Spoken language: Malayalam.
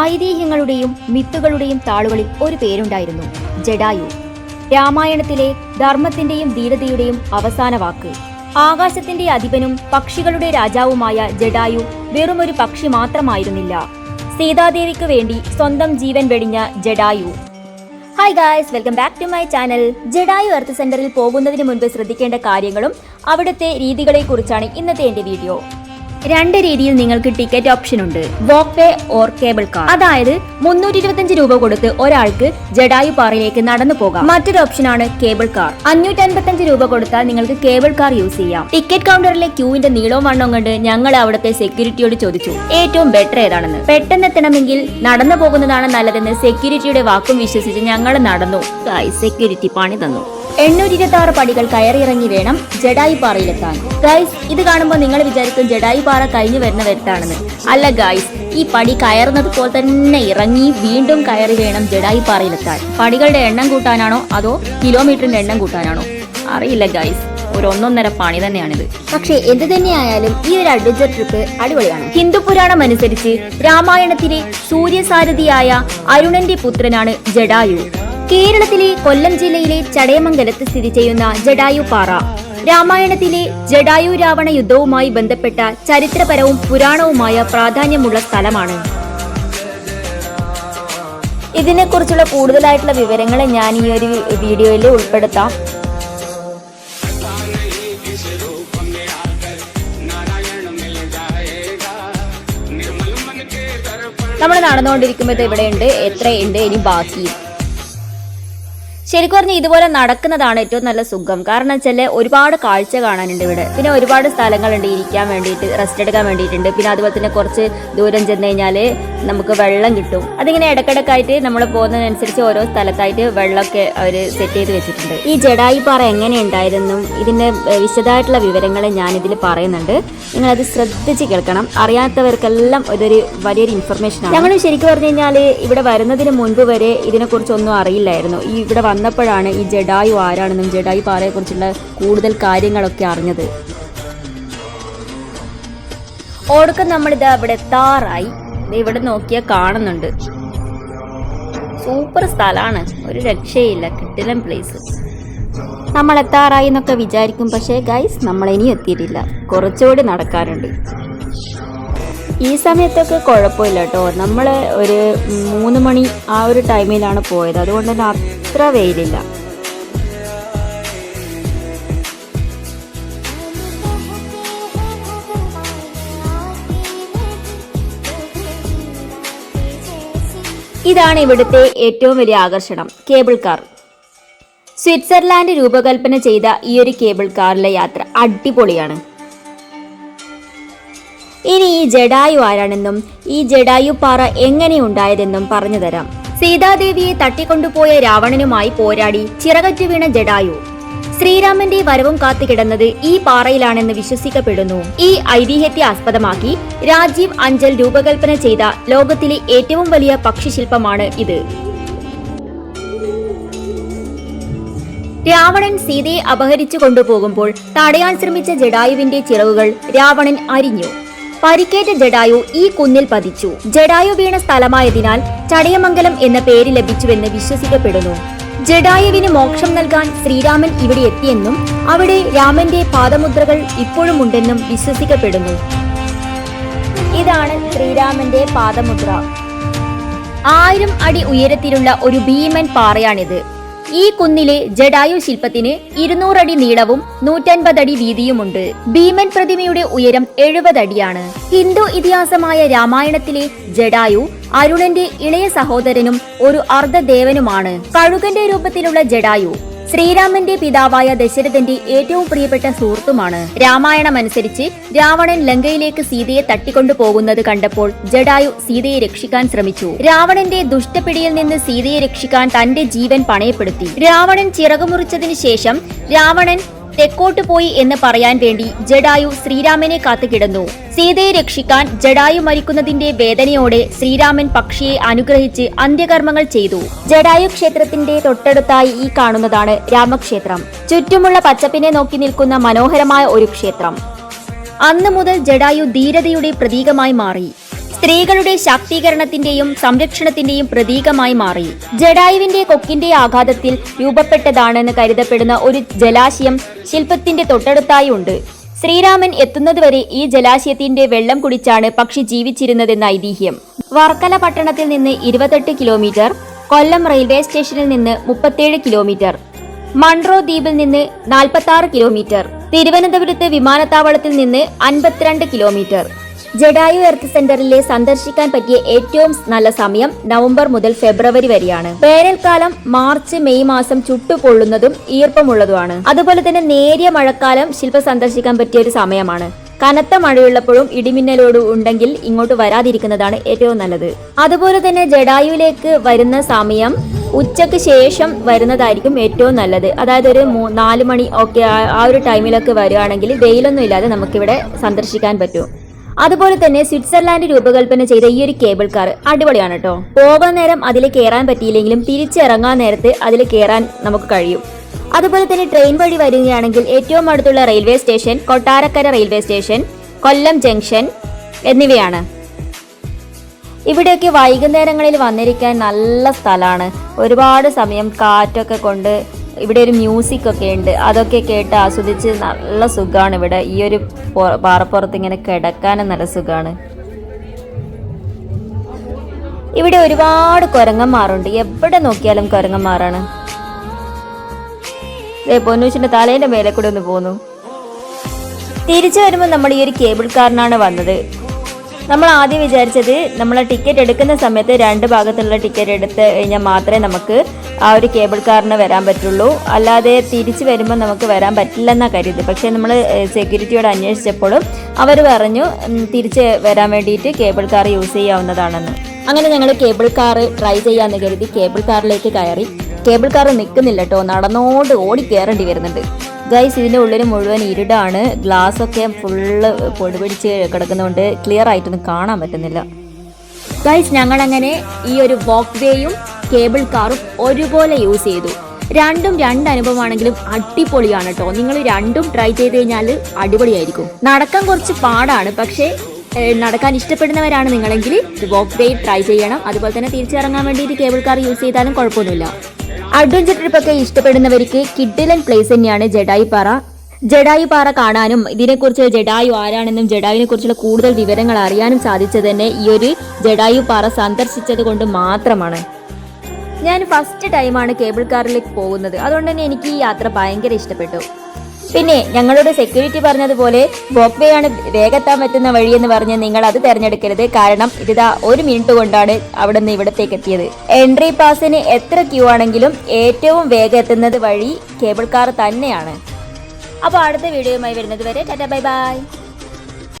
ഐതിഹ്യങ്ങളുടെയും മിത്തുകളുടെയും താളുകളിൽ ഒരു പേരുണ്ടായിരുന്നു. ജഡായു. രാമായണത്തിലെ ധർമ്മത്തിന്റെയും ധീരതയുടെയും അവസാന വാക്ക്. ആകാശത്തിന്റെ അധിപനും പക്ഷികളുടെ രാജാവുമായ ജഡായു വെറുമൊരു പക്ഷി മാത്രമായിരുന്നില്ല. സീതാദേവിക്ക് വേണ്ടി സ്വന്തം ജീവൻ വെടിഞ്ഞ Jatayu. Hi guys welcome back to my channel Jatayu earth സെന്ററിൽ പോകുന്നതിന് മുൻപ് ശ്രദ്ധിക്കേണ്ട കാര്യങ്ങളും അവിടുത്തെ രീതികളെക്കുറിച്ചാണ് ഇന്നത്തെ എന്റെ വീഡിയോ. രണ്ട് രീതിയിൽ നിങ്ങൾക്ക് ടിക്കറ്റ് ഓപ്ഷൻ ഉണ്ട്. Walk way or cable car അതായത് മുന്നൂറ്റി ഇരുപത്തിയഞ്ച് രൂപ കൊടുത്ത് ഒരാൾക്ക് ജഡായു പാറയിലേക്ക് നടന്നു പോകാം. മറ്റൊരു ഓപ്ഷൻ ആണ് കേബിൾ കാർ അഞ്ഞൂറ്റി അൻപത്തഞ്ച് രൂപ കൊടുത്താൽ നിങ്ങൾക്ക് കേബിൾ കാർ യൂസ് ചെയ്യാം. ടിക്കറ്റ് കൗണ്ടറിലെ ക്യൂവിന്റെ നീളവും വണ്ണവും കണ്ട് ഞങ്ങൾ അവിടുത്തെ സെക്യൂരിറ്റിയോട് ചോദിച്ചു. ഏറ്റവും ബെറ്റർ ഏതാണെന്ന്. പെട്ടെന്ന് എത്തണമെങ്കിൽ നടന്നു പോകുന്നതാണ് നല്ലതെന്ന് സെക്യൂരിറ്റിയുടെ വാക്കും വിശ്വസിച്ച് ഞങ്ങൾ നടന്നു. സെക്യൂരിറ്റി പണി തന്നു. എണ്ണൂറ്റി ഇരുപത്തി ആറ് പടികൾ കയറിയിറങ്ങി വേണം ജഡായി പാറയിലെത്താൻ ഗൈസ് ഇത് കാണുമ്പോൾ നിങ്ങൾ വിചാരിക്കും ജഡായി പാറ കഴിഞ്ഞു വരുന്ന വരുത്താണെന്ന്. അല്ല ഗൈസ് ഈ പടി കയറുന്നത് പോലെ തന്നെ ഇറങ്ങി വീണ്ടും കയറി വേണം ജഡായി പാറയിലെത്താൻ പടികളുടെ എണ്ണം കൂട്ടാനാണോ അതോ കിലോമീറ്ററിന്റെ എണ്ണം കൂട്ടാനാണോ? അറിയില്ല ഗൈസ് ഒരു ഒന്നൊന്നര പണി തന്നെയാണിത്. പക്ഷേ എന്ത് തന്നെയായാലും ഈ ഒരു അഡ്വഞ്ചർ ട്രിപ്പ് അടിപൊളിയാണ്. ഹിന്ദു പുരാണം അനുസരിച്ച് രാമായണത്തിലെ സൂര്യസാരഥിയായ അരുണന്റെ പുത്രനാണ് ജഡായു. കേരളത്തിലെ കൊല്ലം ജില്ലയിലെ ചടയമംഗലത്ത് സ്ഥിതി ചെയ്യുന്ന ജഡായു പാറ. രാമായണത്തിലെ ജഡായു രാവണ യുദ്ധവുമായി ബന്ധപ്പെട്ട ചരിത്രപരവും പുരാണവുമായ പ്രാധാന്യമുള്ള സ്ഥലമാണ്. ഇതിനെക്കുറിച്ചുള്ള കൂടുതലായിട്ടുള്ള വിവരങ്ങൾ ഞാൻ ഈ ഒരു വീഡിയോയിൽ ഉൾപ്പെടുത്താം. നമ്മൾ നടന്നുകൊണ്ടിരിക്കുമ്പോൾ ഇവിടെയുണ്ട്. എത്രയുണ്ട്? ഇനി ബാക്കി. ശരിക്കും പറഞ്ഞാൽ ഇതുപോലെ നടക്കുന്നതാണ് ഏറ്റവും നല്ല സുഖം. കാരണം വെച്ചാൽ ഒരുപാട് കാഴ്ച കാണാനുണ്ട് ഇവിടെ. പിന്നെ ഒരുപാട് സ്ഥലങ്ങളുണ്ട് ഇരിക്കാൻ വേണ്ടിയിട്ട് റെസ്റ്റ് എടുക്കാൻ വേണ്ടിയിട്ടുണ്ട്. പിന്നെ അതുപോലെ തന്നെ കുറച്ച് ദൂരം ചെന്ന് കഴിഞ്ഞാൽ നമുക്ക് വെള്ളം കിട്ടും. അതിങ്ങനെ ഇടക്കിടക്കായിട്ട് നമ്മൾ പോകുന്നതിനനുസരിച്ച് ഓരോ സ്ഥലത്തായിട്ട് വെള്ളമൊക്കെ അവർ സെറ്റ് ചെയ്ത് വെച്ചിട്ടുണ്ട്. ഈ ജഡായി പാറ എങ്ങനെ ഉണ്ടായിരുന്നും ഇതിന്റെ വിശദമായിട്ടുള്ള വിവരങ്ങൾ ഞാനിതിൽ പറയുന്നുണ്ട്. നിങ്ങളത് ശ്രദ്ധിച്ച് കേൾക്കണം. അറിയാത്തവർക്കെല്ലാം ഇതൊരു വലിയൊരു ഇൻഫർമേഷൻ ആണ്. ഞങ്ങൾ ശരിക്കും പറഞ്ഞു കഴിഞ്ഞാൽ ഇവിടെ വരുന്നതിന് മുൻപ് വരെ ഇതിനെക്കുറിച്ചൊന്നും അറിയില്ലായിരുന്നു. ഈ ഇവിടെ വന്നപ്പോഴാണ് ഈ ജഡായു ആരാണെന്നും ജഡായു പാറയെക്കുറിച്ചുള്ള കൂടുതൽ കാര്യങ്ങളൊക്കെ അറിഞ്ഞത്. ഓടക്കം നമ്മളിത് അവിടെ എത്താറായി. ദേ ഇവിടെ നോക്കിയാൽ കാണുന്നുണ്ട്. സൂപ്പർ സ്ഥലമാണ് ഒരു രക്ഷയില്ല. കിട്ടിലും പ്ലേസ് നമ്മൾ എത്താറായി എന്നൊക്കെ വിചാരിക്കും. പക്ഷേ ഗൈസ് നമ്മൾ ഇനി എത്തിയിട്ടില്ല. കുറച്ചുകൂടി നടക്കാറുണ്ട് ഈ സമയത്തൊക്കെ കുഴപ്പമില്ല കേട്ടോ നമ്മൾ ഒരു മൂന്ന് മണി ആ ഒരു ടൈമിലാണ് പോയത്. അതുകൊണ്ട് തന്നെ അത്ര വെയിലില്ല. ഇതാണ് ഇവിടുത്തെ ഏറ്റവും വലിയ ആകർഷണം കേബിൾ കാർ. സ്വിറ്റ്സർലാൻഡ് രൂപകൽപ്പന ചെയ്ത ഈ ഒരു കേബിൾ കാറിലെ യാത്ര അടിപൊളിയാണ്. ഇനി ഈ ജഡായു ആരാണെന്നും ഈ ജഡായു പാറ എങ്ങനെയുണ്ടായതെന്നും പറഞ്ഞു തരാം. സീതാദേവിയെ തട്ടിക്കൊണ്ടുപോയ രാവണനുമായി പോരാടി ചിറകറ്റു വീണ ജഡായു. ശ്രീരാമന്റെ വരവും കാത്തുകിടന്നത് ഈ പാറയിലാണെന്ന് വിശ്വസിക്കപ്പെടുന്നു. ഈ ഐതിഹ്യത്തെ ആസ്പദമാക്കി രാജീവ് അഞ്ചൽ രൂപകൽപ്പന ചെയ്ത ലോകത്തിലെ ഏറ്റവും വലിയ പക്ഷിശില്പമാണ് ഇത്. രാവണൻ സീതയെ അപഹരിച്ചു കൊണ്ടുപോകുമ്പോൾ തടയാൻ ശ്രമിച്ച ജഡായുവിന്റെ ചിറകുകൾ രാവണൻ അരിഞ്ഞു. പരിക്കേറ്റ ജഡായു ഈ കുന്നിൽ പതിച്ചു. ജഡായു വീണ സ്ഥലമായതിനാൽ ചടയമംഗലം എന്ന പേര് ലഭിച്ചുവെന്ന് വിശ്വസിക്കപ്പെടുന്നു. ജഡായുവിന് മോക്ഷം നൽകാൻ ശ്രീരാമൻ ഇവിടെ എത്തിയെന്നും അവിടെ രാമന്റെ പാദമുദ്രകൾ ഇപ്പോഴും ഉണ്ടെന്നും വിശ്വസിക്കപ്പെടുന്നു. ഇതാണ് ശ്രീരാമന്റെ പാദമുദ്ര. ആയിരം അടി ഉയരത്തിലുള്ള ഒരു ഭീമൻ പാറയാണിത്. ഈ കുന്നിലെ ജഡായു ശില്പത്തിന് ഇരുന്നൂറടി നീളവും നൂറ്റൻപതടി വീതിയുമുണ്ട്. ഭീമൻ പ്രതിമയുടെ ഉയരം എഴുപത് അടിയാണ് ഹിന്ദു ഇതിഹാസമായ രാമായണത്തിലെ ജഡായു അരുണന്റെ ഇളയ സഹോദരനും ഒരു അർദ്ധദേവനുമാണ്. കഴുകന്റെ രൂപത്തിലുള്ള ജഡായു ശ്രീരാമന്റെ പിതാവായ ദശരഥന്റെ ഏറ്റവും പ്രിയപ്പെട്ട സുഹൃത്തുമാണ്. രാമായണമനുസരിച്ച് രാവണൻ ലങ്കയിലേക്ക് സീതയെ തട്ടിക്കൊണ്ടുപോകുന്നത് കണ്ടപ്പോൾ ജഡായു സീതയെ രക്ഷിക്കാൻ ശ്രമിച്ചു. രാവണന്റെ ദുഷ്ടപിടിയിൽ നിന്ന് സീതയെ രക്ഷിക്കാൻ തന്റെ ജീവൻ പണയപ്പെടുത്തി. രാവണൻ ചിറകുമുറിച്ചതിനു ശേഷം രാവണൻ തെക്കോട്ട് പോയി എന്ന് പറയാൻ വേണ്ടി ജഡായു ശ്രീരാമനെ കാത്തുകിടന്നു. സീതയെ രക്ഷിക്കാൻ ജഡായു മരിക്കുന്നതിന്റെ വേദനയോടെ ശ്രീരാമൻ പക്ഷിയെ അനുഗ്രഹിച്ച് അന്ത്യകർമ്മങ്ങൾ ചെയ്തു. ജഡായു ക്ഷേത്രത്തിന്റെ തൊട്ടടുത്തായി ഈ കാണുന്നതാണ് രാമക്ഷേത്രം. ചുറ്റുമുള്ള പച്ചപ്പിനെ നോക്കി നിൽക്കുന്ന മനോഹരമായ ഒരു ക്ഷേത്രം. അന്നു മുതൽ ജഡായു ധീരതയുടെ പ്രതീകമായി മാറി. സ്ത്രീകളുടെ ശാക്തീകരണത്തിന്റെയും സംരക്ഷണത്തിന്റെയും പ്രതീകമായി മാറി. ജഡായുവിന്റെ കൊക്കിന്റെ ആഘാതത്തിൽ രൂപപ്പെട്ടതാണെന്ന് കരുതപ്പെടുന്ന ഒരു ജലാശയം ശില്പത്തിന്റെ തൊട്ടടുത്തായി ഉണ്ട്. ശ്രീരാമൻ എത്തുന്നതുവരെ ഈ ജലാശയത്തിന്റെ വെള്ളം കുടിച്ചാണ് പക്ഷി ജീവിച്ചിരുന്നതെന്ന ഐതിഹ്യം. വർക്കല പട്ടണത്തിൽ നിന്ന് ഇരുപത്തെട്ട് കിലോമീറ്റർ കൊല്ലം റെയിൽവേ സ്റ്റേഷനിൽ നിന്ന് മുപ്പത്തേഴ് കിലോമീറ്റർ മൺറോ ദ്വീപിൽ നിന്ന് നാൽപ്പത്തി കിലോമീറ്റർ തിരുവനന്തപുരത്ത് വിമാനത്താവളത്തിൽ നിന്ന് അൻപത്തിരണ്ട് കിലോമീറ്റർ ജഡായു എർത്ത് സെന്ററിലെ സന്ദർശിക്കാൻ പറ്റിയ ഏറ്റവും നല്ല സമയം നവംബർ മുതൽ ഫെബ്രുവരി വരെയാണ്. വേനൽക്കാലം മാർച്ച് മെയ് മാസം ചുട്ടുപൊള്ളുന്നതും ഈർപ്പമുള്ളതുമാണ്. അതുപോലെ തന്നെ നേരിയ മഴക്കാലം ശില്പ സന്ദർശിക്കാൻ പറ്റിയ ഒരു സമയമാണ്. കനത്ത മഴയുള്ളപ്പോഴും ഇടിമിന്നലോട് ഉണ്ടെങ്കിൽ ഇങ്ങോട്ട് വരാതിരിക്കുന്നതാണ് ഏറ്റവും നല്ലത്. അതുപോലെ തന്നെ ജഡായുവിലേക്ക് വരുന്ന സമയം ഉച്ചയ്ക്ക് ശേഷം വരുന്നതായിരിക്കും ഏറ്റവും നല്ലത്. അതായത് ഒരു നാല് മണി ഒക്കെ ആ ഒരു ടൈമിലൊക്കെ വരികയാണെങ്കിൽ വെയിലൊന്നും ഇല്ലാതെ നമുക്കിവിടെ സന്ദർശിക്കാൻ പറ്റും. അതുപോലെ തന്നെ സ്വിറ്റ്സർലാൻഡ് രൂപകൽപ്പന ചെയ്ത ഈ ഒരു കേബിൾ കാർ അടിപൊളിയാണ് കേട്ടോ. പോകാൻ നേരം അതിൽ കയറാൻ പറ്റിയില്ലെങ്കിലും തിരിച്ചിറങ്ങാൻ നേരത്ത് അതിൽ കയറാൻ നമുക്ക് കഴിയും. അതുപോലെ തന്നെ ട്രെയിൻ വഴി വരികയാണെങ്കിൽ ഏറ്റവും അടുത്തുള്ള railway station Kottarakkara railway station Kollam junction എന്നിവയാണ്. ഇവിടെയൊക്കെ വൈകുന്നേരങ്ങളിൽ വന്നിരിക്കാൻ നല്ല സ്ഥലമാണ്. ഒരുപാട് സമയം കാറ്റൊക്കെ കൊണ്ട് ഇവിടെ ഒരു മ്യൂസിക് ഒക്കെ ഉണ്ട്. അതൊക്കെ കേട്ട് ആസ്വദിച്ച് നല്ല സുഖമാണ് ഇവിടെ. ഈ ഒരു പാറപ്പുറത്ത് ഇങ്ങനെ കിടക്കാനും നല്ല സുഖമാണ് ഇവിടെ ഒരുപാട് കുരങ്ങന്മാരുണ്ട്. എവിടെ നോക്കിയാലും കുരങ്ങന്മാരാണ്. ദേ പൊന്നൂച്ചിന്റെ തലേന്റെ മേലെ കൂടെ ഒന്ന് പോന്നു. തിരിച്ചു വരുമ്പോൾ നമ്മൾ ഈ ഒരു കേബിൾ കാറിനാണ് വന്നത്. നമ്മൾ ആദ്യം വിചാരിച്ചത് നമ്മൾ ടിക്കറ്റ് എടുക്കുന്ന സമയത്ത് രണ്ട് ഭാഗത്തുള്ള ടിക്കറ്റ് എടുത്ത് കഴിഞ്ഞാൽ മാത്രമേ നമുക്ക് ആ ഒരു കേബിൾ കാറിന് വരാൻ പറ്റുള്ളൂ. അല്ലാതെ തിരിച്ച് വരുമ്പോൾ നമുക്ക് വരാൻ പറ്റില്ലെന്നാണ് കരുതി. പക്ഷേ നമ്മൾ സെക്യൂരിറ്റിയോട് അന്വേഷിച്ചപ്പോഴും അവർ പറഞ്ഞു തിരിച്ച് വരാൻ വേണ്ടിയിട്ട് കേബിൾ കാർ യൂസ് ചെയ്യാവുന്നതാണെന്ന്. അങ്ങനെ ഞങ്ങൾ കേബിൾ കാർ ട്രൈ ചെയ്യാമെന്ന് കരുതി കേബിൾ കാറിലേക്ക് കയറി. കേബിൾ കാർ നിൽക്കുന്നില്ല കേട്ടോ നടന്നോണ്ട് ഓടി കയറേണ്ടി വരുന്നുണ്ട്. ഗൈസ് ഇതിന്റെ ഉള്ളിൽ മുഴുവൻ ഇരുടാണ്. ഗ്ലാസ് ഒക്കെ ഫുള്ള് പൊടി പിടിച്ച് കിടക്കുന്നതുകൊണ്ട് ക്ലിയർ ആയിട്ടൊന്നും കാണാൻ പറ്റുന്നില്ല. ഗൈസ് ഞങ്ങളങ്ങനെ ഈ ഒരു വാക്ക് വേയും കേബിൾ കാറും ഒരുപോലെ യൂസ് ചെയ്തു. രണ്ടും രണ്ട് അനുഭവമാണെങ്കിലും അടിപൊളിയാണ് കേട്ടോ നിങ്ങൾ രണ്ടും ട്രൈ ചെയ്ത് കഴിഞ്ഞാൽ അടിപൊളിയായിരിക്കും. നടക്കാൻ കുറച്ച് പാടാണ്. പക്ഷേ നടക്കാൻ ഇഷ്ടപ്പെടുന്നവരാണ് നിങ്ങളെങ്കിൽ വോക്ക് വേ ട്രൈ ചെയ്യണം. അതുപോലെ തന്നെ തിരിച്ചിറങ്ങാൻ വേണ്ടിയിട്ട് കേബിൾ കാർ യൂസ് ചെയ്താലും കുഴപ്പമൊന്നുമില്ല. അഡ്വഞ്ചർ ട്രിപ്പൊക്കെ ഇഷ്ടപ്പെടുന്നവർക്ക് കിഡിലൻ പ്ലേസ് തന്നെയാണ് ജഡായി പാറ ജഡായു പാറ കാണാനും ഇതിനെക്കുറിച്ച് ജഡായു ആരാണെന്നും ജഡായുവിനെ കുറിച്ചുള്ള കൂടുതൽ വിവരങ്ങൾ അറിയാനും സാധിച്ചത് തന്നെ ഈ ഒരു ജഡായു പാറ സന്ദർശിച്ചത് കൊണ്ട് മാത്രമാണ്. ഞാൻ ഫസ്റ്റ് ടൈമാണ് കേബിൾ കാറിലേക്ക് പോകുന്നത്. അതുകൊണ്ട് തന്നെ എനിക്ക് ഈ യാത്ര ഭയങ്കര ഇഷ്ടപ്പെട്ടു. പിന്നെ ഞങ്ങളോട് സെക്യൂരിറ്റി പറഞ്ഞതുപോലെ വോക്ക് വേ ആണ് വേഗത്താൻ പറ്റുന്ന വഴി എന്ന് പറഞ്ഞ് നിങ്ങൾ അത് തിരഞ്ഞെടുക്കരുത്. കാരണം ഇതാ ഒരു മിനിറ്റ് കൊണ്ടാണ് അവിടെ നിന്ന് ഇവിടത്തേക്ക് എത്തിയത്. എൻട്രി പാസിന് എത്ര ക്യൂ ആണെങ്കിലും ഏറ്റവും വേഗം എത്തുന്നത് വഴി കേബിൾ കാർ തന്നെയാണ്. അപ്പോൾ അടുത്ത വീഡിയോയുമായി വരുന്നത് വരെ ടാറ്റ ബൈ ബൈ.